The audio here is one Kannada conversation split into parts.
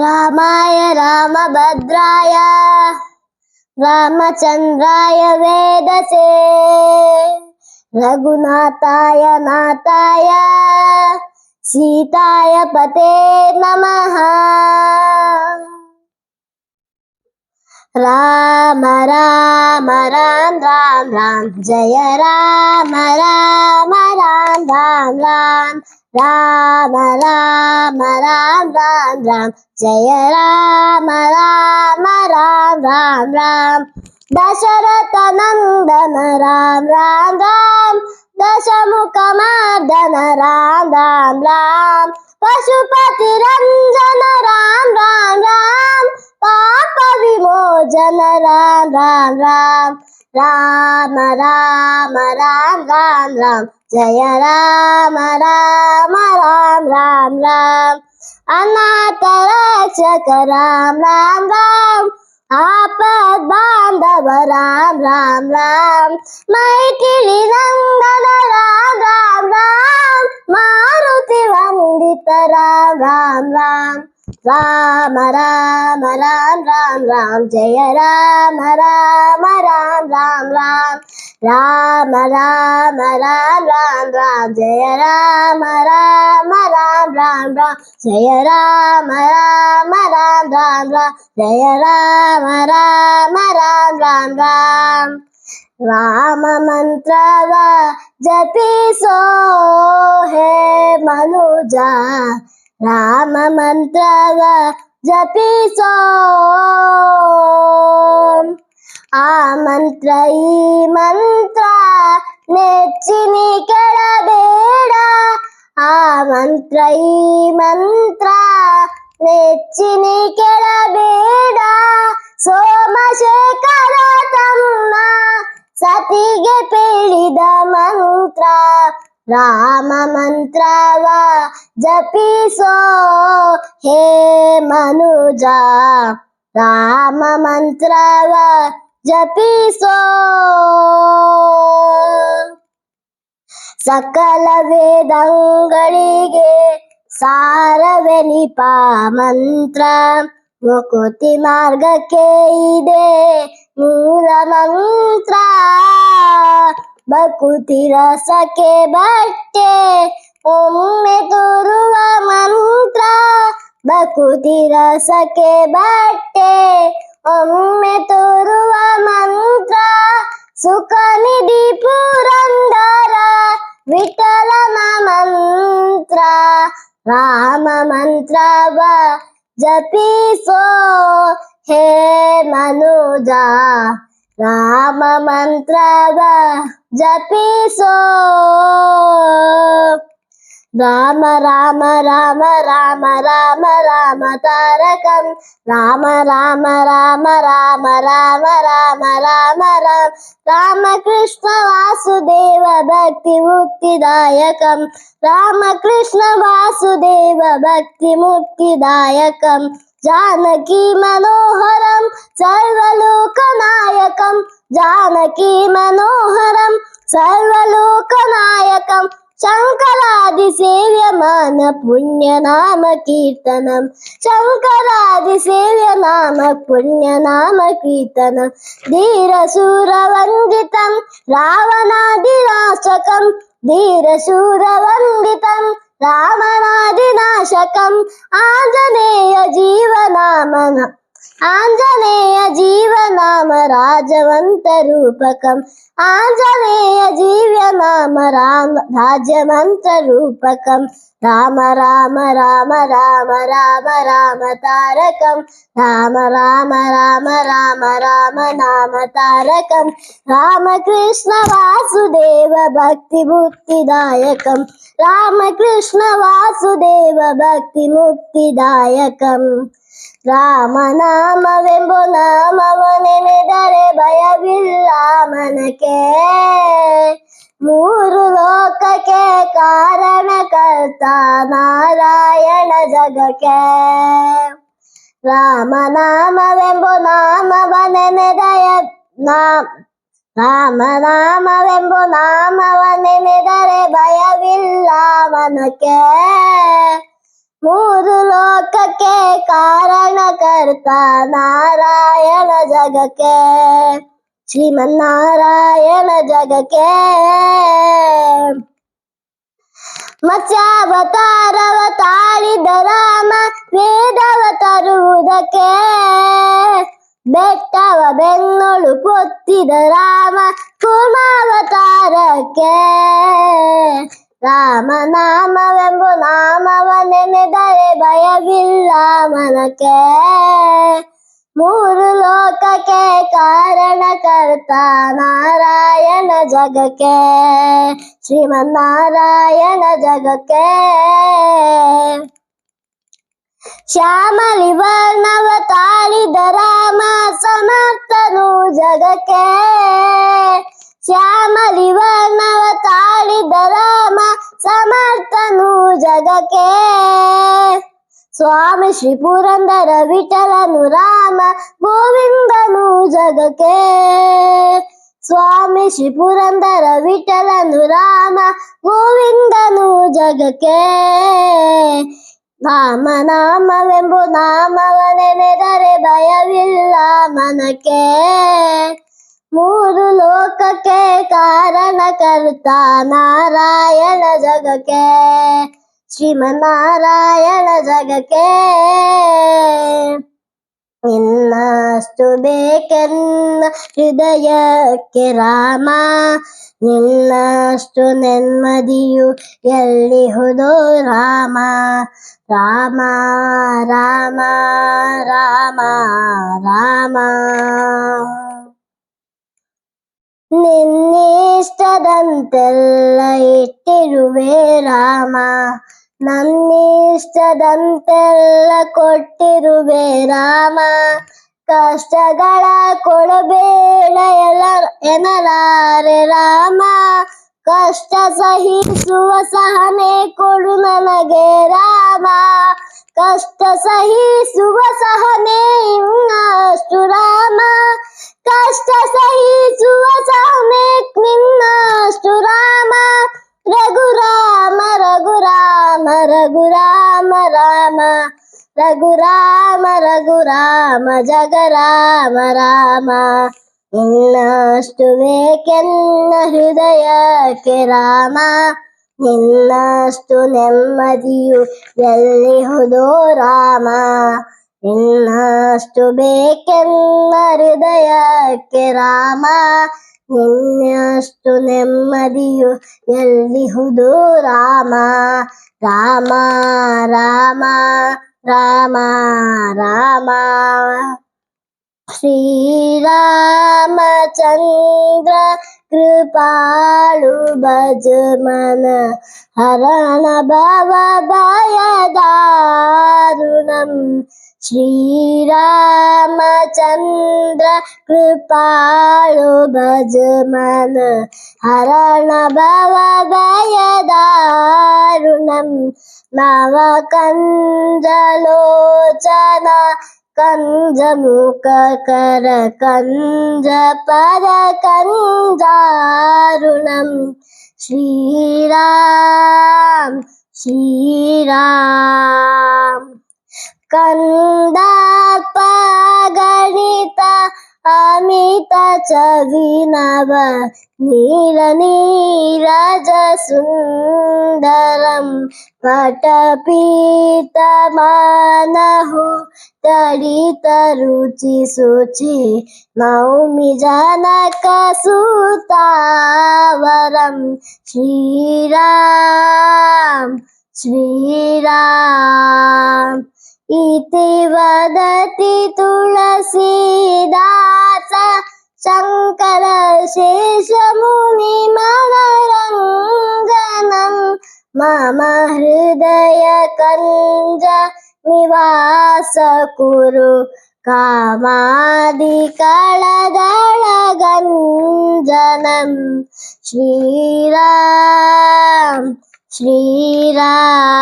రామాయ రామభద్రాయ రామచంద్రాయ వేదసే రఘునాథాయ నాథాయ సీతాయ పతే నమ. राम राम राम राम राम जय राम राम राम राम राम राम राम राम राम राम जय राम राम राम राम राम दशरथ नन्दन राम राम राम दशमुखमर्दन राम राम राम पशुपति रंजन राम राम ஜன ராம் ராம் ராம் ராம ராம ராம் ராம் ராம் ஜய ராம ராம ராம் ராம் ராம் அநாதரட்சக ராம் ராம் ராம் ஆபத் பாந்தவ ராம் ராம் ராம் மைக்கிளி நந்தன రామ రామ రామ రామ రామ జయ రామ రామ రామ రామ రామ. రామ రామ రామ రామ రామ జయ రామ రామ రామ రామ రామ. జయ రామ రామ రామ రామ రామ. జయ రామ రామ రామ రామ రామ. రామ మంత్రవా జపిసో హే మనుజా. రామ మంత్రగా జపిసో. ఆ మంత్ర ఈ మంత్ర నెచ్చిని కెడబేడ ఆ మంత్ర ఈ మంత్ర నెచ్చిని కెడబేడ ಸೋಮಶೇಖರ ತಮ್ಮ ಸತಿಗೆ ಪೀಳಿದ ಮಂತ್ರ ರಾಮ ಮಂತ್ರವ ಜಪಿಸೋ ಹೇ ಮನುಜ. ರಾಮ ಮಂತ್ರವ ಜಪಿಸೋ. ಸಕಲ ವೇದಂಗಳಿಗೆ ಸಾರವೆನಿಪ ಮಂತ್ರ ಮುಕುತಿ ಮಾರ್ಗಕ್ಕೆ ಇದೆ ಮೂಲ ಮಂತ್ರ. ಬಕುತಿ ರಸಕ್ಕೆ ಬಟ್ಟೆ ಒಮ್ಮೆ ತೋರುವ ಮಂತ್ರ ಬಕುತಿ ರಸಕ್ಕೆ ಬಟ್ಟೆ ಒಮ್ಮೆ ತೋರುವ ಮಂತ್ರ ಸುಖ ನಿಧಿ ಪುರಂದರ ವಿಠಲನ ಮಂತ್ರ ರಾಮ ಮಂತ್ರವ ಜಪಿಸೋ ಹೇ ಮನುಜ ರಾಮ ಮಂತ್ರವ ಜಪಿಸೋ ರಾಮ ರಾಮ ರಾಮ ರಾಮ ರಾಮ ರಾಮ ತಾರಕಂ ರಾಮ ರಾಮ ರಾಮ ರಾಮ ஜானகி மனோகரம் சர்வலோக நாயகம் ஜானகி மனோகரம் சர்வலோக நாயகம் சங்கராதி சேவியமான புண்ணிய நாம கீர்த்தனம். சங்கராதி சேவிய புண்ணிய நாம கீர்த்தனம். தீரசூர வந்திதம் ராவணாதி நாசகம் தீரசூர வந்திதம் രാമനാദിനാശകം ആഞ്ജനേയ ജീവനാമനം. ఆంజనేయ జీవనామ రాజవంత రూపకం. ఆంజనేయ జీవనామ రామ రాజవంత రూపకం. రామ రామ రామ రామ రామ రామ తారకం. రామ రామ రామ రామ రామ నామ తారకం. రామకృష్ణ వాసుదేవ భక్తి ముక్తిదాయకం రామకృష్ణ వాసుదేవ భక్తి ముక్తిదాయకం ರಾಮನಾಮವೆಂಬು ನಾಮವ ನೆನೆದರೆ ಭಯವಿಲ್ಲ ಮನಕ್ಕೆ. ಮೂರು ಲೋಕಕ್ಕೆ ಕಾರಣಕರ್ತ ನಾರಾಯಣ ಜಗಕ್ಕೆ. ರಾಮನಾಮವೆಂಬು ನಾಮವ ನೆನೆದಯ ರಾಮ ರಾಮನಾಮವೆಂಬು ನಾಮವ ನೆನೆದರೆ ಭಯವಿಲ್ಲ ಮನಕ್ಕೆ. ಮೂರು ಲೋಕಕ್ಕೆ ಕಾರಣಕರ್ತ ನಾರಾಯಣ ಜಗಕ್ಕೆ. ಶ್ರೀಮನ್ನಾರಾಯಣ ಜಗಕ್ಕೆ. ಮತ್ಸ್ಯಾವತಾರವ ತಾಳಿದ ರಾಮ ವೇದವ ತರುವುದಕ್ಕೆ. ಬೆಟ್ಟವ ಬೆನ್ನೊಳು ಪೊತ್ತಿದ ರಾಮ ಕುಮಾವತಾರಕ್ಕೆ. ರಾಮ ನಾಮವೆಂಬು ನಾಮವ ನೆನೆದರೆ ಭಯವಿಲ್ಲ ಮನಕ್ಕೆ ಮೂರು ಲೋಕಕ್ಕೆ ಕಾರಣಕರ್ತ ನಾರಾಯಣ ಜಗಕ್ಕೆ ಶ್ರೀಮನ್ನಾರಾಯಣ ಜಗಕ್ಕೆ ಶ್ಯಾಮಲಿ ವರ್ಣವ ತಾಳಿದ ರಾಮ ಸಮರ್ಥನು ಜಗಕ್ಕೆ ಶ್ಯಾಮಲಿ ವರ್ಣವ ತಾಳಿದ ರಾಮ ಸಮರ್ಥನು ಜಗಕ್ಕೆ. ಸ್ವಾಮಿ ಶ್ರೀ ಪುರಂದರ ವಿಠಲನು ರಾಮ ಗೋವಿಂದನು ಜಗಕ್ಕೆ. ಸ್ವಾಮಿ ಶ್ರೀ ಪುರಂದರ ವಿಠಲನು ರಾಮ ಗೋವಿಂದನು ಜಗಕ್ಕೆ. ರಾಮ ನಾಮವೆಂಬು ನಾಮವ ನೆನೆದರೆ ಭಯವಿಲ್ಲ ಮನಕ್ಕೆ. ಮೂರು ಲೋಕಕ್ಕೆ ಕಾರಣಕರ್ತ ನಾರಾಯಣ ಜಗಕ್ಕೆ ಶ್ರೀಮನಾರಾಯಣ ಜಗಕ್ಕೆ. ನಿನ್ನಷ್ಟು ಬೇಕೆನ್ನ ಹೃದಯಕ್ಕೆ ರಾಮ, ನಿನ್ನಷ್ಟು ನೆಮ್ಮದಿಯು ಎಲ್ಲಿಹುದು ರಾಮ. ರಾಮ ರಾಮ ರಾಮ ರಾಮ. ನಿನ್ನಿಷ್ಟದಂತೆಲ್ಲ ಇಟ್ಟಿರುವೆ ರಾಮ. ನನ್ನಿಷ್ಟದಂತೆಲ್ಲ ಕೊಟ್ಟಿರುವೆ ರಾಮ. ಕಷ್ಟಗಳ ಕೊಡಬೇಡ ಎಲ್ಲ ಎನಲಾರೆ ರಾಮ. ಕಷ್ಟ ಸಹಿಸುವ ಸಹನೆ ಕೊಡು ನನಗೆ ರಾಮ. ಕಷ್ಟ ಸಹಿಸುವ ಸಹನೆ ಇನ್ನಷ್ಟು ರಾಮ. ಕಷ್ಟ ಸಹಿಸುವ ರಘುರಾಮ ರಘುರಾಮ, ಜಗರಾಮ, ರಾಮ. ನಿನ್ನಷ್ಟು ಬೇಕೆನ್ನ ಹೃದಯಕ್ಕೆ ರಾಮ. ನಿನ್ನಷ್ಟು ನೆಮ್ಮದಿಯು ಎಲ್ಲಿ ಹುದೋ ರಾಮ. ನಿನ್ನಷ್ಟು ಬೇಕೆನ್ನ ಹೃದಯಕ್ಕೆ ರಾಮ. ನಿನ್ನಷ್ಟು ನೆಮ್ಮದಿಯು ಎಲ್ಲಿಹುದು ರಾಮ ರಾಮ. ರಾಮ ರಾಮ. 拉玛拉玛。श्रीरामचन्द्र कृपालु भज मन हरण भव भयदारुणम् श्रीरामचन्द्र कृपालु भज मन हरण भव भयदारुणम् नवकञ्जलोचन ञ्जमुकर कञ्ज श्रीराम। कञ्जाुण श्रीरा अमिताच्या विनावा नील नीरज सुन्दरं पटपीतमानहु तडितरुचि सुचि जनक जनकसुतावरं श्रीराम श्रीराम। इति वदति तुलसीदास शङ्कर शेषमुनिमनरञ्जनं मम हृदय कञ्ज निवास कुरु कामादिकळदळगञ्जनं श्रीराम श्रीराम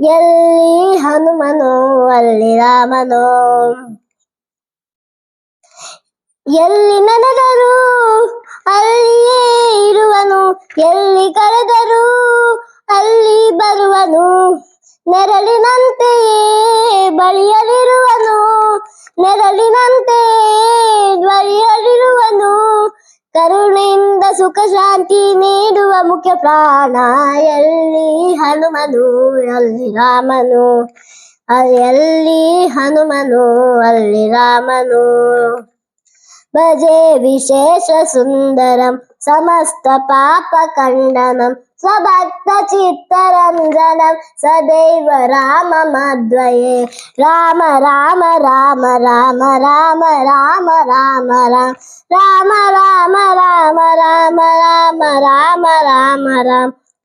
ಎಲ್ಲಿ ಹನುಮನು, ಅಲ್ಲಿ ರಾಮನು. ಎಲ್ಲಿ ನಡೆದರು ಅಲ್ಲಿಯೇ ಇರುವನು. ಎಲ್ಲಿ ಕರೆದರು, ಅಲ್ಲಿ ಬರುವನು. ನೆರಳಿನಂತೆಯೇ ಬಳಿಯಲಿರುವನು ನೆರಳಿನಂತೆಯೇ ಬಳಿಯಲಿರುವನು ಕರುಣೆಯಿಂದ ಸುಖ ಶಾಂತಿ ನೀಡುವ ಮುಖ್ಯ ಪ್ರಾಣ, ಎಲ್ಲಿ ಹನುಮನು, ಅಲ್ಲಿ ರಾಮನು. ಅಲ್ಲಿ ಎಲ್ಲಿ ಹನುಮನು, ಅಲ್ಲಿ ರಾಮನು. భజే విశేష సుందరం సమస్త పాప ఖండనం స్వభక్త చిత్తరంజనం సదైవ రామ మద్వయే రామ రామ రామ రామ రామ రామ రామ రామ రామ రామ రామ రామ రామ రామ రామ రామ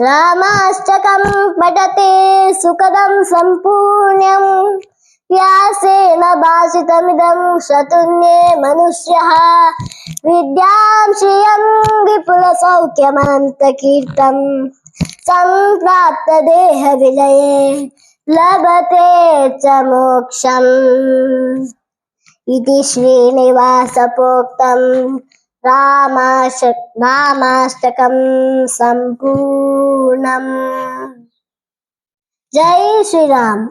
రామాష్టకం పఠతే సుఖదం సంపూర్ణం. వ్యాసేన భాషితమిదం శతున్యే మనుష్య. విద్యాం శ్రియం విపుల సౌఖ్యమనంతకీర్తం సంప్రాప్త దేహ విలయే లభతే చ మోక్షం. ఇది శ్రీనివాసపోక్తం రామాశ రామాష్టకం సంపూర్ణం. జై శ్రీరామ్.